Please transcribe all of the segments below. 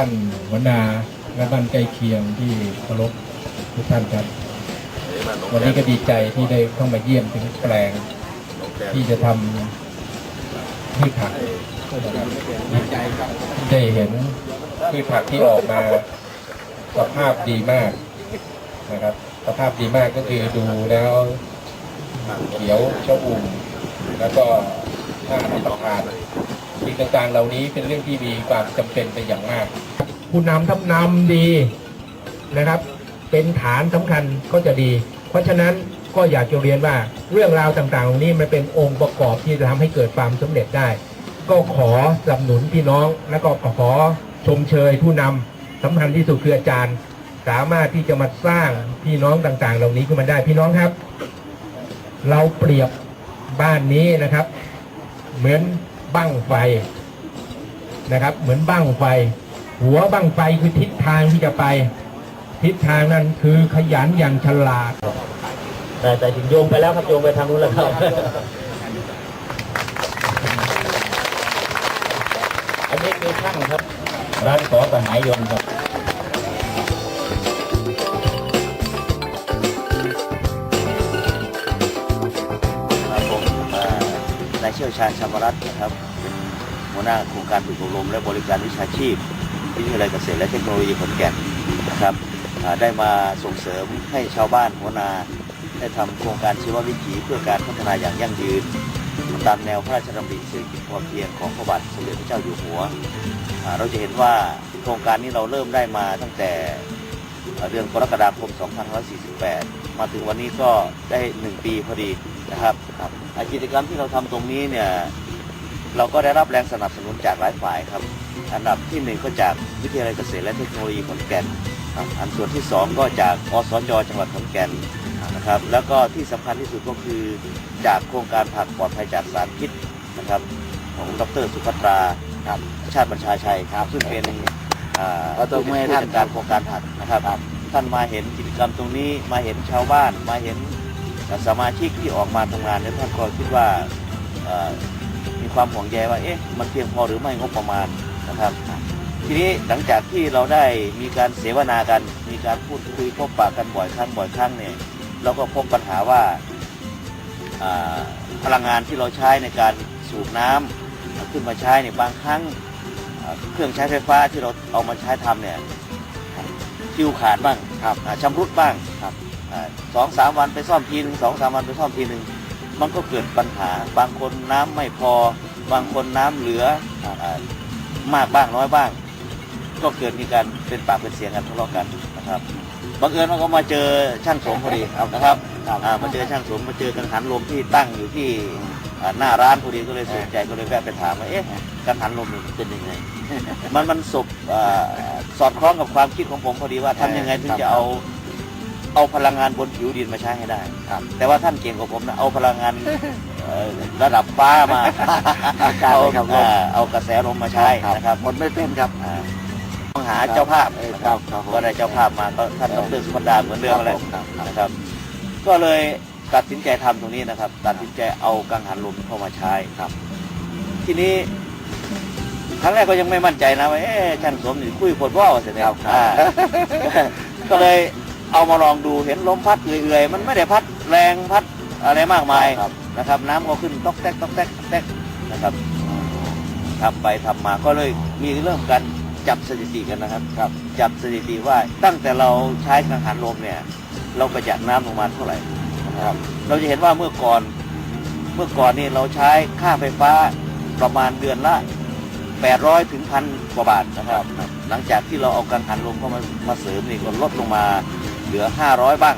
บ้านหัวนาและบ้านใกล้เคียงที่เคารพทุกท่านครับ วันนี้ก็ดีใจที่ได้เข้ามาเยี่ยมถึงแปลง ที่จะทำพืชผักดีใจครับได้เห็นพืชผักที่ออกมาสภาพดีมากนะครับ สภาพดีมากก็คือดูแล้วเขียวชอุ่มแล้วก็น่ารับประทานสิ่งต่างๆเหล่านี้เป็นเรื่องที่มีความจำเป็นเป็นอย่างมาก ผู้นำทำนำดีนะครับ เป็นฐานสำคัญก็จะดี เพราะฉะนั้นก็อยากจะเรียนว่าเรื่องราวต่างๆเหล่านี้มันเป็นองค์ประกอบที่จะทำให้เกิดความสำเร็จได้ ก็ขอสนับสนุนพี่น้อง และก็ขอชมเชยผู้นำสำคัญที่สุดคืออาจารย์ สามารถที่จะมาสร้างพี่น้องต่างๆ เหล่านี้ขึ้นมาได้พี่น้องครับ เราเปรียบบ้านนี้นะครับ เหมือนบั้งไฟนะครับ เหมือนบั้งไฟ หัวบั้งไฟคือทิศทางที่จะไป ทิศทางนั้นคือขยันอย่างฉลาด แต่แต่ถึงโยงไปแล้วครับโยงไปทางนู้นแล้วครับอันนี้คือช่างครับร้านขอสหายยนต์ครับครับผมเอ่อนายเชี่ยวชาญชาวรัตน์นะครับเป็นหัวหน้าโครงการฝึกอบรมและบริการวิชาชีพ วิทยาลัยเกษตรและเทคโนโลยีขอนแก่นนะครับได้มาส่งเสริมให้ชาวบ้านหัวนาได้ทำโครงการชีววิถีเพื่อการพัฒนาอย่างยั่งยืน ตามแนวพระราชดำริเศรษฐกิจพอเพียงของพระบาทสมเด็จพระเจ้าอยู่หัว เราจะเห็นว่าโครงการนี้เราเริ่มได้มาตั้งแต่เดือนกรกฎาคม 2548 มาถึงวันนี้ก็ได้ 1 ปีพอดีนะครับครับอ่ากิจกรรมที่เราทำตรงนี้เนี่ยเราก็ได้รับแรงสนับสนุนจากหลายฝ่ายครับ อันดับที่หนึ่งก็จากวิทยาลัยเกษตรและเทคโนโลยีขอนแก่นอันส่วนที่สองก็จากอสจจังหวัดขอนแก่นนะครับแล้วก็ที่สำคัญที่สุดก็คือจากโครงการผักปลอดภัยจากสารพิษนะครับของดรสุภัตราครับชาติบัญชาชัยครับ ซึ่งเป็นอ่าขอตบมือให้ผู้ท่านจัดการโครงการผักนะครับท่านมาเห็นกิจกรรมตรงนี้มาเห็นชาวบ้านมาเห็นสมาชิกที่ออกมาทำงานเนี่ยท่านก็คิดว่ามีความห่วงใยว่าเอ๊ะมันเพียงพอหรือไม่งบประมาณ นะครับ ทีนี้หลังจากที่เราได้มีการเสวนากัน มีการพูดคุยพบปะกันบ่อยครั้งบ่อยครั้งเนี่ยเราก็พบปัญหาว่าอ่าพลังงานที่เราใช้ในการสูบน้ำขึ้นมาใช้เนี่ยบางครั้งอ่าเครื่องใช้ไฟฟ้าที่เราเอามาใช้ทำเนี่ยฟิวขาดบ้างครับอ่าชำรุดบ้างครับอ่าสองสามวันไปซ่อมทีหนึ่งสองสามวันไปซ่อมทีหนึ่งมันก็เกิดปัญหา บางคนน้ำไม่พอ บางคนน้ำเหลืออ่า มากบ้างน้อยบ้าง ก็เกิดมีการเป็นปากเป็นเสียงกันทะเลาะกันนะครับบังเอิญมันก็มาเจอช่างสมพอดีนะครับอ่ามาเจอช่างสมมาเจอกังหันลมที่ตั้งอยู่ที่อ่าหน้าร้านพอดีก็เลยสนใจก็เลยแวะไปถามว่าเอ๊ะกังหันลมนี่เป็นยังไง มันมันสบอ่าสอดคล้องกับความคิดของผมพอดีว่าทำยังไงถึงจะเอาเอาพลังงานบนผิวดินมาใช้ให้ได้แต่ว่าท่านเก่งกว่าผมนะเอาพลังงานเอ่อ ระดับฟ้ามาเอาอ่าเอากระแสลมมาใช้นะครับหมดไม่เป็นครับอ่าต้องหาเจ้าภาพครับครับผมก็ได้เจ้าภาพมาก็ท่านดรสุพดาเหมือนเดิมเลยครับครับนะครับ ก็เลยตัดสินใจทำตรงนี้นะครับ ตัดสินใจเอากังหันลมเข้ามาใช้ครับ ทีนี้ครั้งแรกก็ยังไม่มั่นใจนะว่าเอ๊ะช่างสมนี่คุยปวดว่าวเสร็จแล้วอ่าก็เลยเอามาลองดูเห็นลมพัดเอื่อยๆมันไม่ได้พัดแรงพัดอะไรมากมาย นะครับ น้ำก็ขึ้นต๊อกแตกต๊อกแตกต๊อกแตกนะครับทำไปทำมาก็เลยมีเริ่มการจับสถิติกันนะครับครับ จับสถิติว่าตั้งแต่เราใช้กังหันลมเนี่ย เราประหยัดน้ำลงมาเท่าไหร่นะครับ เราจะเห็นว่าเมื่อก่อนเมื่อก่อนนี่เราใช้ค่าไฟฟ้าประมาณเดือนละ 800 ถึงพันกว่าบาทนะครับ หลังจากที่เราเอากังหันลมเข้ามามาเสริมนี่ก็ลดลงมาเหลือ 500 บ้าง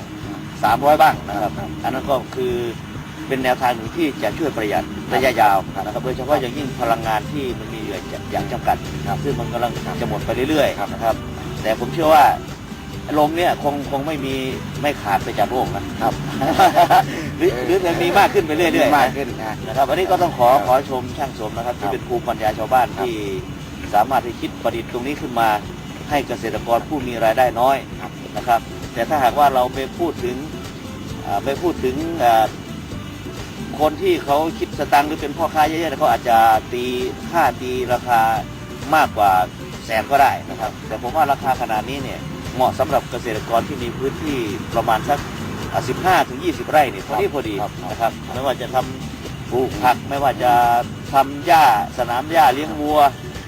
300 บ้างนะครับ อันนั้นก็คือ เป็นแนวทางหนึ่งที่จะช่วยประหยัดระยะยาวนะครับโดยเฉพาะอย่างยิ่งพลังงานที่มันมีอยู่อย่างจำกัดครับซึ่งมันกำลังจะหมดไปเรื่อยๆนะครับ แต่ผมเชื่อว่าลมเนี่ยคงคงไม่มีไม่ขาดไปจากโลกนะครับหรือหรือจะมีมากขึ้นไปเรื่อยๆมากนะขึ้นนะนะครับอันนี้ก็ต้องขอขอชมช่างสมนะครับที่เป็นภูมิปัญญาชาวบ้านที่สามารถที่คิดประดิษฐ์ตรงนี้ขึ้นมา ให้เกษตรกรผู้มีรายได้น้อยนะครับ แต่ถ้าหากว่าเราไปพูดถึงอ่าไปพูดถึงอ่า คนที่เขาคิดสตังค์หรือเป็นพ่อค้าเยอะๆเขาอาจจะตีค่าตีราคามากกว่าแสนก็ได้นะครับ แต่ผมว่าราคาขนาดนี้เนี่ยเหมาะสำหรับเกษตรกรที่มีพื้นที่ประมาณสัก 15ถึง20 ไร่เนี่ยพอดีพอดีนะครับไม่ว่าจะทำปลูกผักไม่ว่าจะทำหญ้าสนามหญ้าเลี้ยงวัว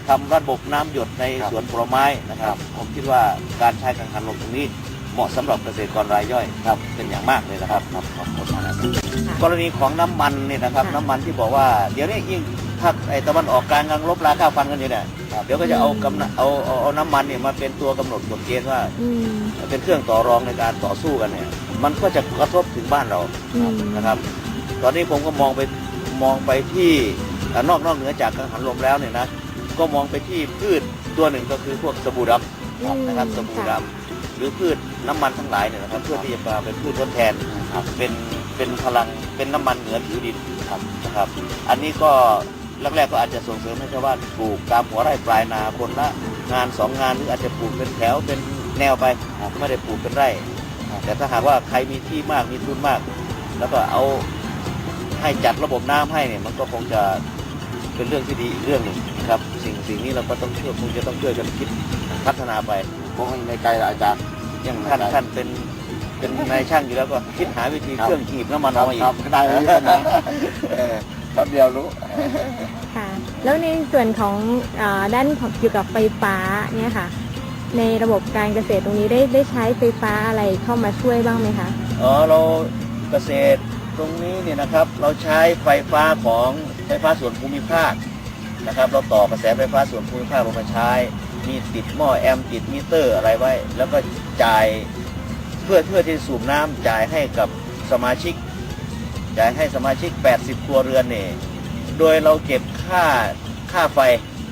ทำระบบน้ำหยดในสวนผลไม้นะครับ ผมคิดว่าการใช้กังหันลมตรงนี้เหมาะสำหรับเกษตรกรรายย่อยครับเป็นอย่างมากเลยนะครับครับขอบคุณมา กนะครับกรณีของน้ำมันเนี่ยนะครับค่ะน้ำมันที่บอกว่าเดี๋ยวนี้ยิ่งภาคไอ้ตะวันออกกลางกำลังลบราค่าฟันกันอยู่เนี่ยเดี๋ยวก็จะเอากำนะเอาเอาเอาน้ำมันเนี่ยมาเป็นตัวกำหนดกฎเกณฑ์ว่าอืมเป็นเครื่องต่อรองในการต่อสู้กันเนี่ยมันก็จะกระทบถึงบ้านเราอืมนะครับ ตอนนี้ผมก็มองไปมองไปที่อ่านอกนอกเหนือจากกังหันลมแล้วเนี่ยนะก็มองไปที่พืชตัวหนึ่งก็คือพวกสบู่ดำอืมนะครับสบู่ดำหรือพืชน้ำมันทั้งหลายเนี่ยนะครับเพื่อที่จะมาเป็นพืชทดแทนเป็น เป็นพลังเป็นน้ำมันเหนือผิวดินนะครับ อันนี้ก็แรกๆก็อาจจะส่งเสริมให้ชาวบ้านปลูกตามหัวไร่ปลายนาคนละงานสองงานหรืออาจจะปลูกเป็นแถวเป็นแนวไปไม่ได้ปลูกเป็นไร่ แต่ถ้าหากว่าใครมีที่มากมีทุนมาก แล้วก็เอาให้จัดระบบน้ำให้เนี่ยมันก็คงจะเป็นเรื่องที่ดีอีกเรื่องหนึ่งนะครับ สิ่งสิ่งนี้เราก็ต้องช่วยคงจะต้องช่วยกันคิดพัฒนาไปคงในใจอาจารย์อย่างท่านท่านเป็น เป็นนายช่างอยู่แล้วก็คิดหาวิธีครับเครื่องขีบน้ำมันออกมาอีกครับได้เลยนะเออแป๊บเดียวรู้ค่ะ แล้วในส่วนของอาด้านของเกี่ยวกับไฟฟ้าเนี่ยค่ะ ในระบบการเกษตรตรงนี้ได้ได้ใช้ไฟฟ้าอะไรเข้ามาช่วยบ้างไหมคะอ๋อเราเกษตรตรงนี้เนี่ยนะครับเราใช้ไฟฟ้าของไฟฟ้าส่วนภูมิภาคนะครับ เราต่อกระแสไฟฟ้าส่วนภูมิภาคลงมาใช้ มีติดหม้อแอมป์ติดมิเตอร์อะไรไว้ แล้วก็จ่าย เพื่อเพื่อที่สูบน้ำจ่ายให้กับสมาชิกจ่ายให้สมาชิก 80 ครัวเรือนเนี่ยโดยเราเก็บค่าค่าไฟ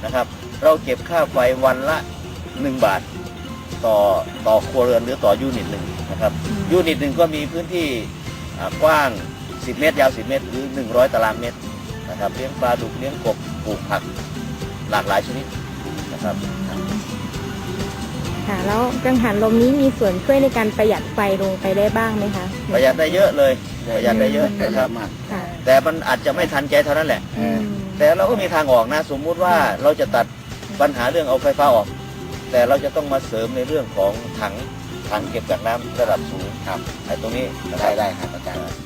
นะครับ เราเก็บค่าไฟวันละ 1 บาท ต่อต่อครัวเรือนหรือต่อยูนิตหนึ่งนะครับอืมยูนิตหนึ่งก็มีพื้นที่อ่ากว้าง 10 เมตร ยาว 10 เมตร หรือ 100 ตารางเมตรนะครับเลี้ยงปลาดุกเลี้ยงกบปลูกผักหลากหลายชนิดนะครับ ค่ะ แล้วกังหันลมนี้มีส่วนช่วยในการประหยัดไฟลงไปได้บ้างไหมคะประหยัดได้เยอะเลย ประหยัดได้เยอะนะครับมากค่ะแต่มันอาจจะไม่ทันใจเท่านั้นแหละ อืมแต่เราก็มีทางออกนะ สมมุติว่าเราจะตัดปัญหาเรื่องเอาไฟฟ้าออก แต่เราจะต้องมาเสริมในเรื่องของถังถังเก็บกักน้ำระดับสูงครับไอ้ตรงนี้นะคได้รับได้ครับอาจารย์